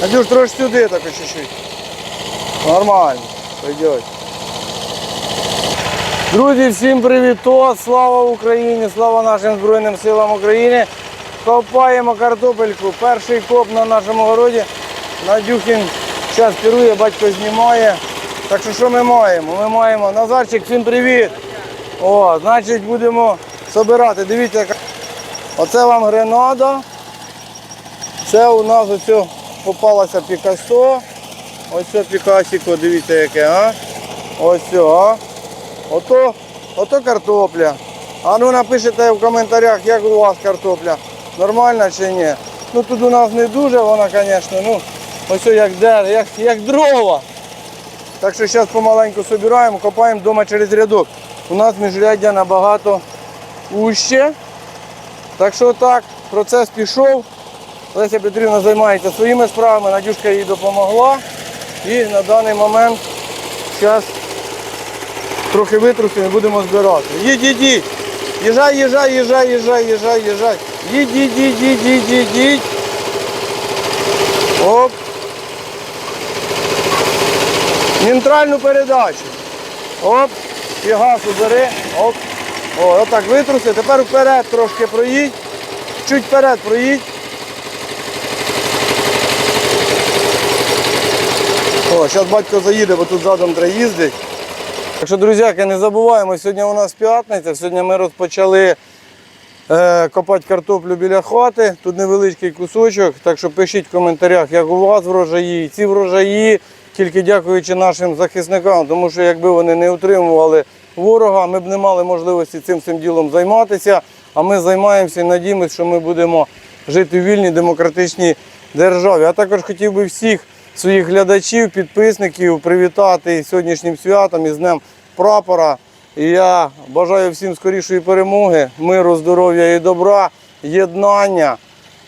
Надюш, трошки сюди так чуть-чуть. Нормально. Пойдет. Друзі, всім привіт! Слава Україні! Слава нашим Збройним силам України! Копаємо картопельку. Перший коп на нашому городі. Надюхін зараз керує, батько знімає. Так що що ми маємо? Ми маємо Назарчик, всім привіт! О, значить будемо збирати. Дивіться, яка. Оце вам гренада. Це у нас ось попалася Пікасо. Ось це Пікасіко, дивіться яке, а? Ось це? Ото, ото картопля. А ну напишіть в коментарях, як у вас картопля. Нормальна чи ні? Ну тут у нас не дуже вона, звісно, ну ось як дер, як, як дрова. Так що зараз помаленьку собираємо, копаємо вдома через рядок. У нас міжряддя набагато уще. Так що так, процес пішов. Леся Петрівна займається своїми справами, Надюшка їй допомогла. І на даний момент зараз трохи витрусимо і будемо збирати. Їдь, їдь, їдь. Їжджай, їжджай, їжджай, їжджай, їжджай, їжджай. Їдь, їдь, їдь, їдь, їдь, їдь, їдь. Оп. Нейтральну передачу. Оп. І газ убери. Оп. О, отак витруси. Тепер вперед трошки проїдь. Чуть вперед проїдь. О, зараз батько заїде, бо тут задом треба їздити. Так що, друзяки, не забуваємо, сьогодні у нас п'ятниця. Сьогодні ми розпочали е, копати картоплю біля хати. Тут невеличкий кусочок. Так що пишіть в коментарях, як у вас врожаї. Ці врожаї тільки дякуючи нашим захисникам, тому що якби вони не утримували ворога, ми б не мали можливості цим всім ділом займатися. А ми займаємося і надіємося, що ми будемо жити в вільній демократичній державі. А також хотів би всіх своїх глядачів, підписників привітати сьогоднішнім святом із Днем прапора. І я бажаю всім скорішої перемоги, миру, здоров'я і добра, єднання.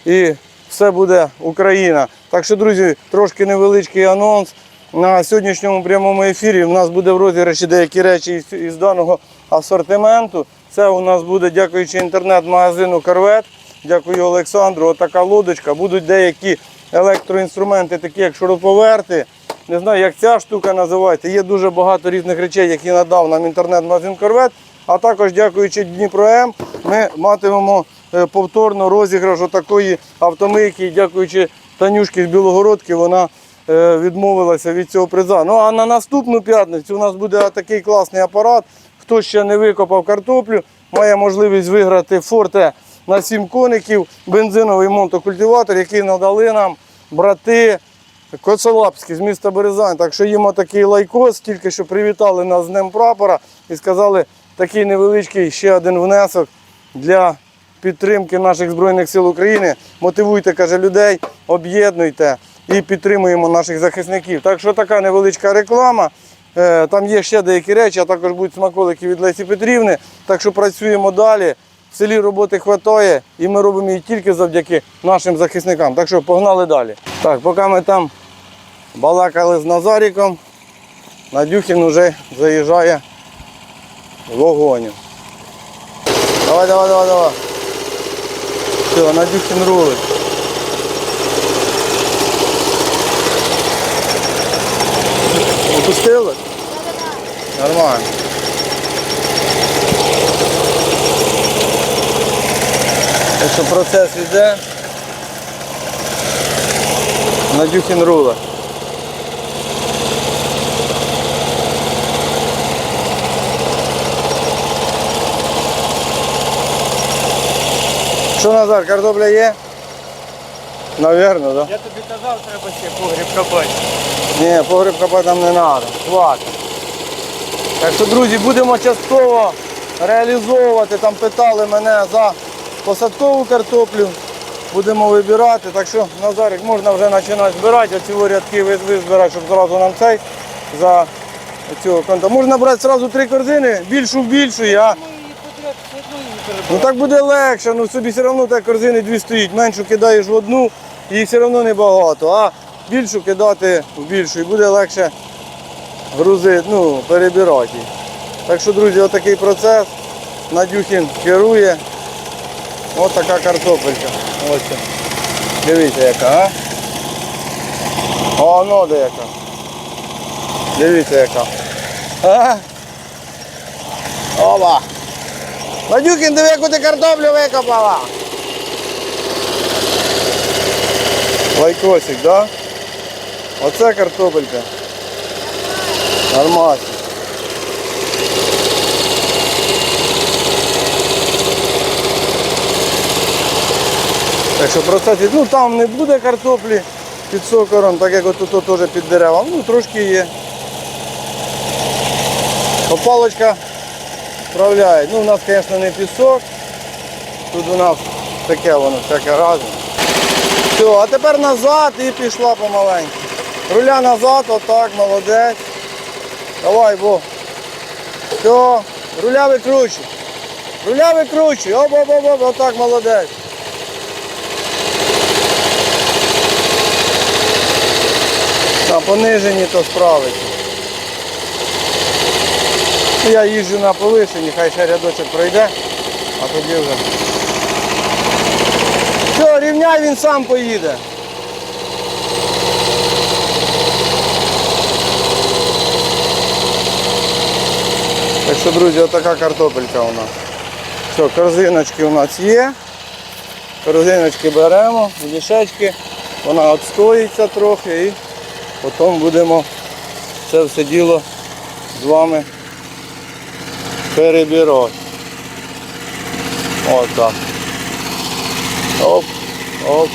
І все буде Україна. Так що, друзі, трошки невеличкий анонс. На сьогоднішньому прямому ефірі у нас буде в розіграші деякі речі із, даного асортименту. Це у нас буде, дякуючи інтернет-магазину Корвет. Дякую Олександру. Отака лодочка. Будуть деякі електроінструменти, такі як шуруповерти. Не знаю, як ця штука називається. Є дуже багато різних речей, які надав нам інтернет-магазин Корвет. А також, дякуючи Дніпро М, ми матимемо е, повторно розіграш такої автомийки. Дякуючи Танюшки з Білогородки, вона е, відмовилася від цього приза. Ну а на наступну п'ятницю у нас буде такий класний апарат. Хто ще не викопав картоплю, має можливість виграти форте на 7 коників, бензиновий мотокультиватор, який надали нам брати Коцелапські з міста Березань. Так що їм такий лайкос, тільки що привітали нас з Днем прапора і сказали, такий невеличкий ще один внесок для підтримки наших Збройних сил України. Мотивуйте, каже, людей, об'єднуйте і підтримуємо наших захисників. Так що така невеличка реклама. Е, Там є ще деякі речі, а також будуть смаколики від Лесі Петрівни. Так що працюємо далі. В селі роботи вистачає і ми робимо її тільки завдяки нашим захисникам. Так що погнали далі. Так, поки ми там балакали з Назаріком, Надюхін вже заїжджає в вогонь. Давай, давай, давай, давай. Все, Надюхін рулить. Опустили? Нормально. Так що процес йде. Надюхін рула. Що Назар, картопля є? Навірно, так? Да? Я тобі казав, треба ще погріб копати. Ні, погреб копати нам не треба. Хватить. Так що, друзі, будемо частково реалізовувати. Там питали мене за посадкову картоплю. Будемо вибирати. Так що, Назарик, можна вже починати збирати. Оці рядки ви ви щоб зразу нам цей за цього конта. Можна брати одразу три корзини, більшу в більшу, а одно її Ну так буде легше, ну собі все одно так корзини дві стоїть. Меншу кидаєш в одну і все одно небагато, а більшу кидати в більшу і буде легше грузити, ну, перебирати. Так що, друзі, отакий процес. Надюхін керує. Ось така картопелька. Ось. Дивіться яка, а? О, ну де яка. Дивіться яка. А? Оба. Надюкін, диви, яку ти картоплю викопала. Лайкосик, да? Оце картопелька. Нормально. Так що процесі, ну там не буде картоплі під сокором, так як от тут теж під деревом. Ну трошки є. Опалочка справляє. Ну у нас, звісно, не пісок. Тут у нас таке воно всяке разом. Все, а тепер назад і пішла помаленьку. Руля назад, отак, молодець. Давай, бо. Все, руля викручуй. Руля викручуй. Оп, оп, оп, оп, отак, молодець. На пониженні то справиться. Ну, Я їжджу на повишенні, хай ще рядочок пройде, а тоді вже. Все, рівняй він сам поїде. Так що, друзі, отака картопелька у нас. Все, корзиночки у нас є. Корзиночки беремо, мішечки, вона відстоїться трохи і потім будемо це все діло з вами перебирати. Ось так. Оп, оп.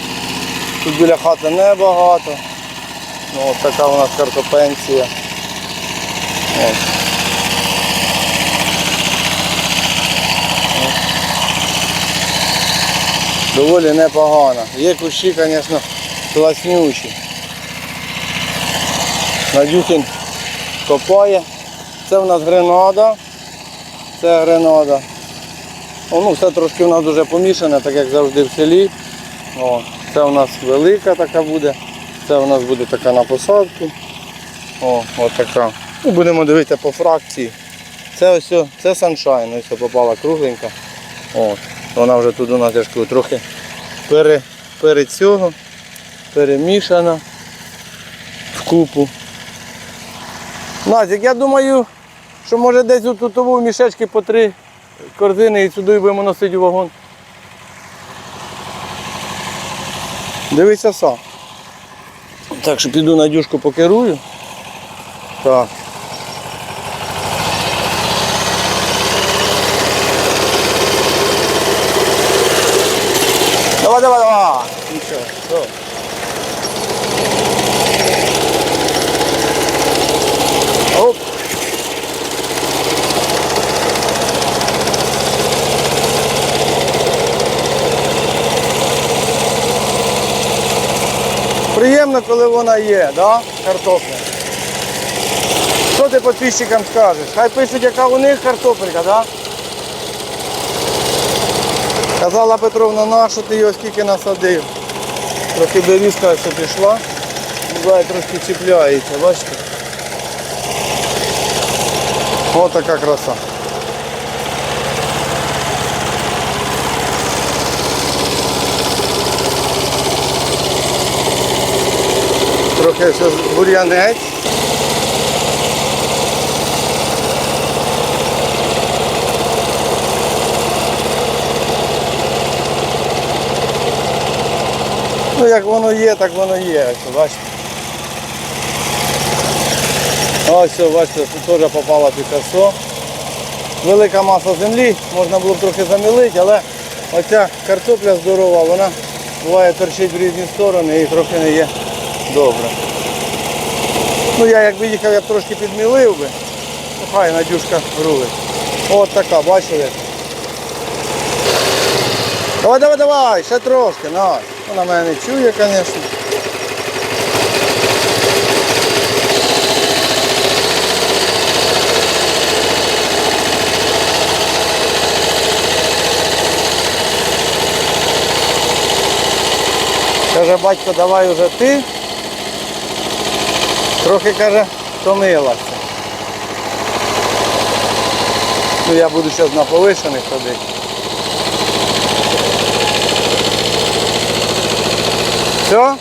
Тут біля хати небагато. Ну, от така у нас картопенція. Ось. Доволі непогано. Є кущі, звісно, класнючі. Надюхін копає. Це в нас гренада. Це гренада. О, ну, все трошки в нас дуже помішане, так як завжди в селі. О, це у нас велика така буде. Це у нас буде така на посадку. О, от така. Ну, будемо дивитися по фракції. Це ось, це саншайн, ось попала кругленька. О, вона вже тут у нас я трохи пере, перед цього, перемішана в купу. Назік, я думаю, що може десь у тутову мішечки по три корзини і сюди будемо носити вагон. Дивися сам. Так що піду на дюшку покерую. Так. Давай, давай, давай. Нічого. Все. Оп. Приємно, коли вона є, да? картопля. Що ти підписчикам скажеш? Хай пишуть, яка у них картопелька, да? Казала Петровна, на що ти його скільки насадив. Трохи берізка ось пішла. Буває трошки чіпляється, бачите? Ось така краса. Ще бур'янець. Ну як воно є, так воно є. Ось, бачите. Ось, бачите, теж попала Пікасо. Велика маса землі, можна було б трохи замілити, але оця картопля здорова, вона буває торчить в різні сторони і трохи не є добре. Ну я якби їхав, я б трошки підмілив би. Ну, хай Надюшка рулить. От така, бачили? Давай, давай, давай, ще трошки, на. Вона мене не чує, звісно. Каже, батько, давай уже ти. Трохи каже, втомилася. Ну я буду зараз на повишених ходити. Все?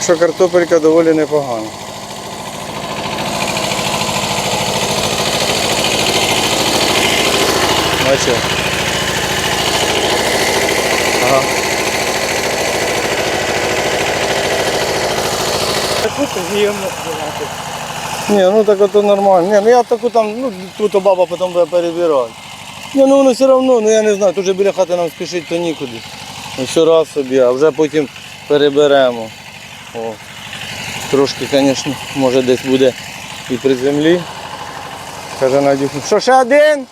Так що картопелька доволі непогана. Бачив? Ага. Таку з'їмо. Ні, ну так ото нормально. Ні, ну я таку там, ну тут баба потім буде перебирати. Ні, ну воно все одно, ну я не знаю, тут же біля хати нам спішити то нікуди. Ну все раз собі, а вже потім переберемо. О. Трошки, звісно, може десь буде і при землі. Каже Надюха. Що ще один?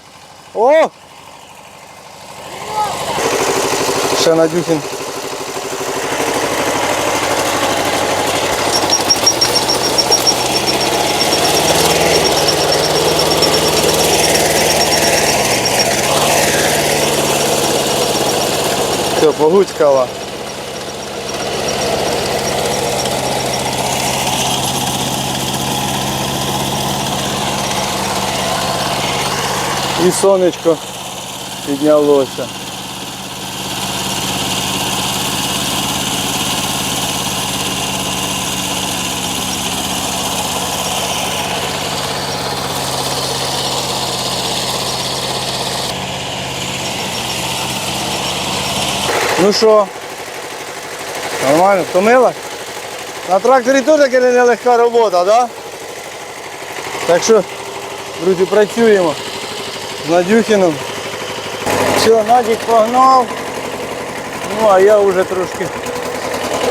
О! Ще Надюхін. Все, погуцькала. І сонечко піднялося. Ну що? Нормально, втомила? На тракторі теж яка нелегка робота, так? Да? Так що, друзі, працюємо з Надюхіном. Все, Надік погнав. Ну а я вже трошки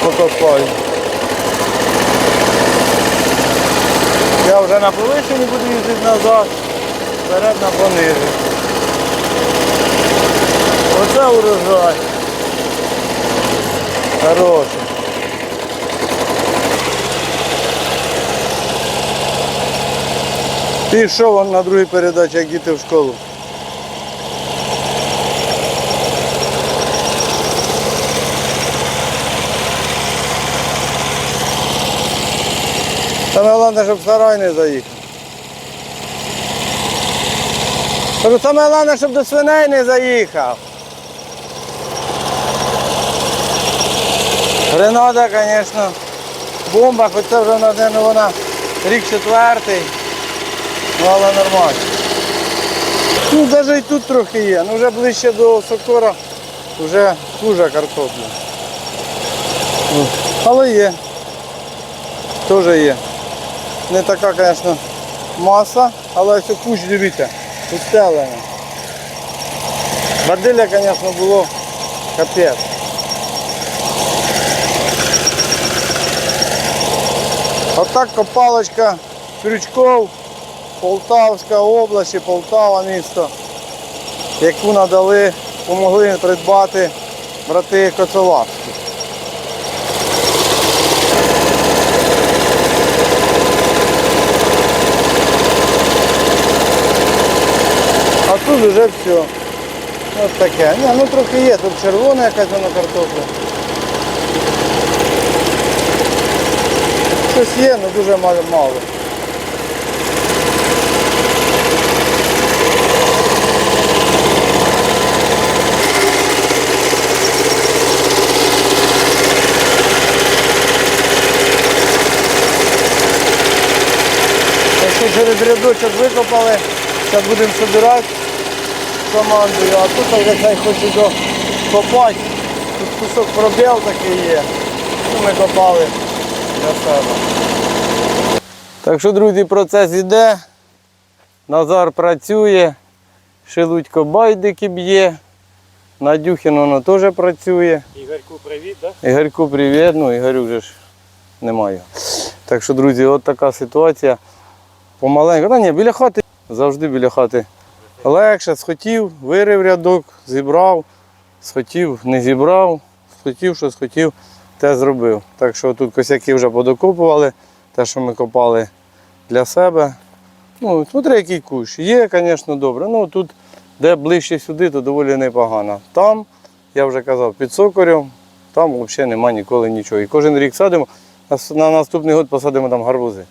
покопаю. Я вже на повищенні буду їздити назад, вперед на понижі. Оце урожай. Хороший. Ти що вон на другій передачі, як діти в школу? Саме головне, щоб сарай не заїхав. Саме головне, щоб до свиней не заїхав. Гренада, звісно, бомба, хоч це вже напевно, вона рік четвертий, ну але нормально. Ну, навіть і тут трохи є, ну вже ближче до сокора вже хуже картопля. Ну, Але є. Теж є. Не така, звісно, маса, але ось кущ, дивіться, устелена. Бадилля, звісно, було капець. Отак копалочка Крючков, Полтавська область, Полтава місто, яку надали, допомогли придбати брати Коцелавські. А тут вже все. Ось таке. Ні, ну трохи є, тут червона якась вона картопля. Щось є, але дуже мало. Через рядочок викопали, зараз будемо збирати командою, а тут вже цей хочу докопати. Тут кусок пробіл такий є. Ну, ми копали для себе. Так що, друзі, процес іде. Назар працює, Шелудько байдики б'є, Надюхін воно теж працює. Ігорку, привіт, так? Ігорку привіт, ну Ігорю вже ж немає. Так що, друзі, от така ситуація. Помаленьку. Та ні, біля хати, завжди біля хати. Легше, схотів, вирив рядок, зібрав, схотів, не зібрав, схотів, що схотів, те зробив. Так що тут косяки вже подокопували, те, що ми копали для себе. Ну, смотри, який кущ. Є, звісно, добре. Ну тут, де ближче сюди, то доволі непогано. Там, я вже казав, під сокорем, там взагалі немає ніколи нічого. І кожен рік садимо, на наступний год посадимо там гарбузи.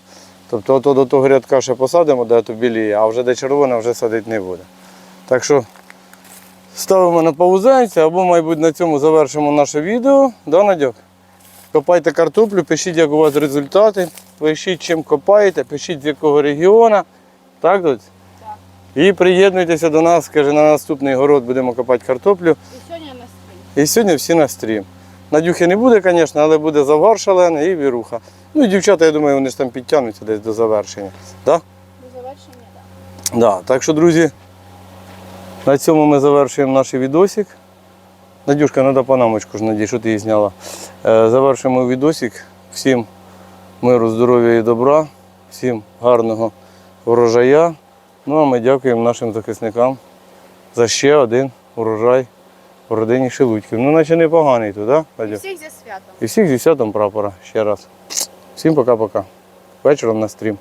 Тобто ото до того рядка ще посадимо, де то біліє, а вже де червона вже садити не буде. Так що ставимо на паузанці, або, мабуть, на цьому завершимо наше відео. Да, Надьок? Копайте картоплю, пишіть, як у вас результати, пишіть, чим копаєте, пишіть, з якого регіону. Так? Так. І приєднуйтеся до нас, каже, на наступний город будемо копати картоплю. І сьогодні на стрім. І сьогодні всі на стрім. Надюхи не буде, звісно, але буде завгар шалений і віруха. Ну і дівчата, я думаю, вони ж там підтягнуться десь до завершення. Да? До завершення, так. Да. Так що, друзі, на цьому ми завершуємо наш відосик. Надюшка, треба панамочку ж надій, що ти її зняла. Е, завершуємо відосик. Всім миру, здоров'я і добра, всім гарного врожая. Ну а ми дякуємо нашим захисникам за ще один урожай в родині Шелудьків. Ну, наче непоганий? Да, І всіх зі святом. І всіх зі святом прапора ще раз. Всім пока-пока. Вечором на стрім.